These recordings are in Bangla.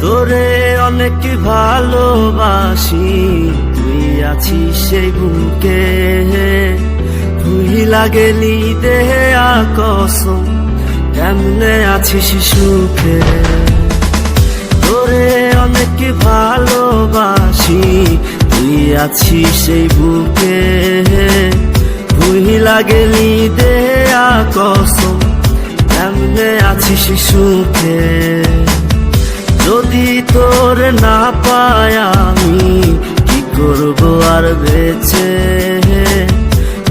তোরে অনেক ভালোবাসি। তুই আছিস সেই বুকে ভুই লাগেলি দেহে আকসম কেমনে আছিস সুখে? তোরে অনেক ভালোবাসি, তুই আছিস সেই বুকে। ভুই লাগেলি দেহে আকসম কেমনে আছিস সুখে? যদি তোর না পায় আমি, কি করব আর বেছে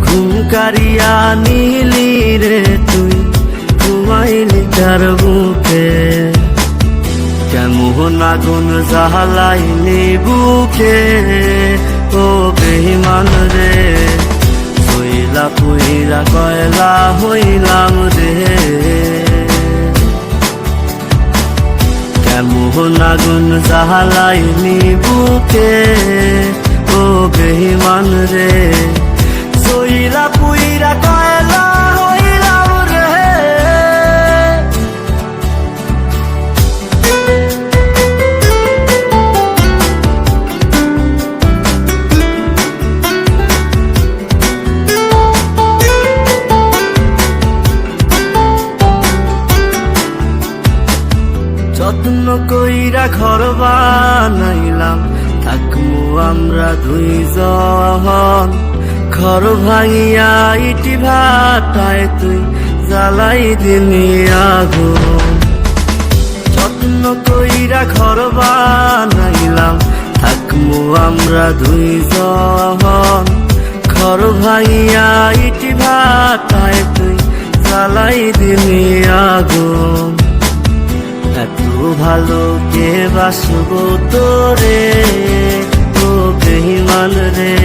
ঘুম কারিয়া নিলি রে তুই, ঘুমাইলি তার বুকে। কেমন আগুন জাহালাইলি বুকে? ও বেহিমান রে হইলা পুইলা কয়লা হইলাম রে। কেমন আগুন জাহালাইলি বুকে ও বেহিমান রে সইলা কইরা ঘর বানাইলাম, থাকমু আমরা দুইজন। ঘর ভাঙিয়া ইটি ভাটায় তুই জ্বালাই দিনি আগুন। যত্ন কইরা ঘর বানাইলাম, থাকমু আমরা দুইজন। ঘর ভাঙিয়া ইটি ভাটায় তুই জ্বালাই দিনি আগুন। ভালো কে বাসব তোরে? ও বেহিমান রে,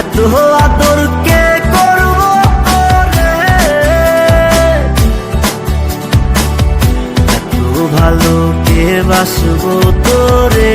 এত আদর কে করব তোরে? এত ভালো কে বাসব তোরে?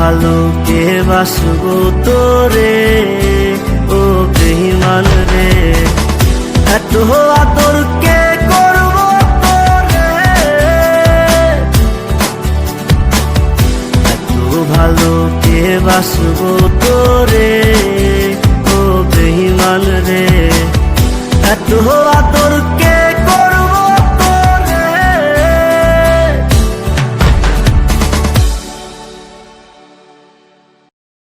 ভালো কে বাসব তোরে? ও বেহিমান রে, এত আদর কে করব তোরে? এত ভালো কে বাসব তোরে? ও বেহিমান রে, এত আদর কে